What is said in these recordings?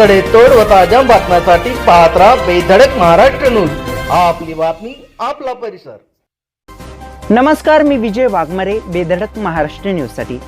सडेतोड व ताज्या बातम्यांसाठी पाहत राहा बेधडक महाराष्ट्र न्यूज. आपली बातमी आपला परिसर. नमस्कार मी विजय वाघमारे बेधडक महाराष्ट्र न्यूजसाठी.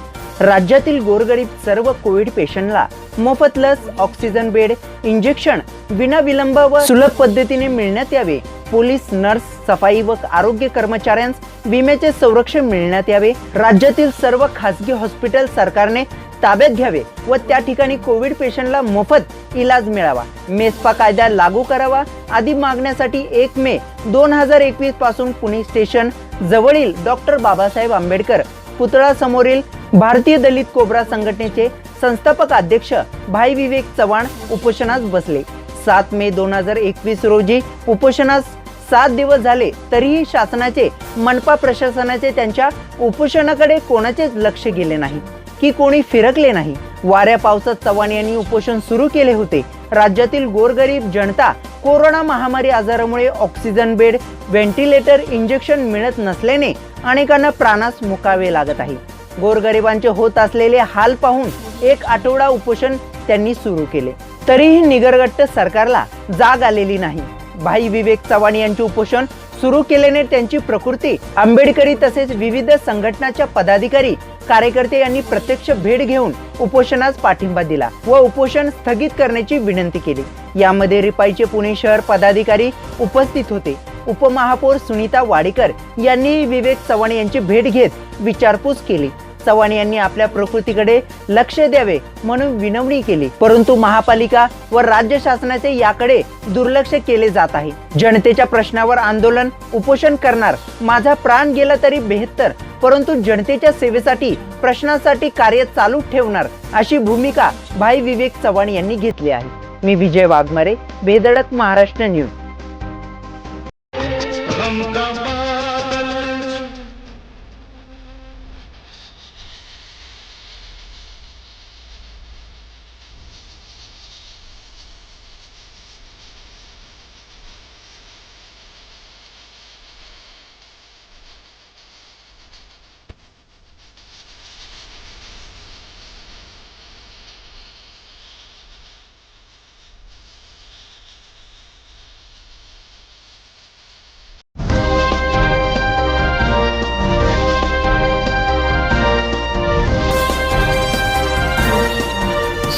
राज्यातील गोरगरीब सर्व कोविड पेशंटला मोफत लस ऑक्सिजन बेड इंजेक्शन विनाविलंब व सुलभ पद्धतीने मिळण्यात यावे. पोलीस नर्स सफाई व आरोग्य कर्मचाऱ्यांस विम्याचे संरक्षण मिळण्यात यावे. राज्यातील सर्व खासगी हॉस्पिटल सरकारने ताब्यात घ्यावे व त्या ठिकाणी कोविड पेशंटला मोफत इलाज मिळावा. मेस्पा कायदा लागू करावा. आदी मागण्यासाठी एक मे दोन हजार एकवीसपासून पुणे स्टेशन जवळील डॉक्टर बाबासाहेब आंबेडकर पुतळा समोरील भारतीय दलित कोबरा संघटनेचे संस्थापक अध्यक्ष भाई विवेक चव्हाण उपोषणास बसले. सात मे दोन हजार एकवीस रोजी उपोषणास सात दिवस झाले तरीही शासनाचे मनपा प्रशासनाचे त्यांच्या उपोषणाकडे कोणाचेच लक्ष गेले नाही. की कोणी फिरकले नाही. वाऱ्या पावसात चव्हाण यांनी उपोषण सुरू केले होते. राज्यातील गोरगरीब जनता कोरोना महामारी आजारामुळे ऑक्सिजन बेड व्हेंटिलेटर इंजेक्शन मिळत नसल्याने अनेकांना प्राणास मुकावे लागत आहे. गोरगरिबांचे होत असलेले हाल पाहून एक आठवडा उपोषण त्यांनी सुरू केले. तरीही निगरगट्ट सरकारला जाग आलेली नाही. भाई विवेक चव्हाण यांचे उपोषण सुरू केल्याने त्यांची प्रकृती आंबेडकरी तसेच विविध संघटनाच्या पदाधिकारी कार्यकर्ते यांनी प्रत्यक्ष भेट घेऊन उपोषणास पाठिंबा दिला व उपोषण स्थगित करण्याची विनंती केली. यामध्ये रिपाईचे पुणे शहर पदाधिकारी उपस्थित होते. उपमहापौर सुनीता वाडेकर यांनी विवेक चव्हाण यांची भेट घेत विचारपूस केली. चव्हाण यांनी आपल्या प्रकृतीकडे लक्ष द्यावे म्हणून विनवणी केली. परंतु महापालिका व राज्य शासनाचे याकडे दुर्लक्ष केले जात आहे. जनतेच्या प्रश्नावर आंदोलन उपोषण करणार माझा प्राण गेला तरी बेहत्तर परंतु जनतेच्या सेवेसाठी प्रश्नासाठी कार्य चालू ठेवणार अशी भूमिका भाई विवेक चव्हाण यांनी घेतली आहे. मी विजय वाघमारे बेधडक महाराष्ट्र न्यूज.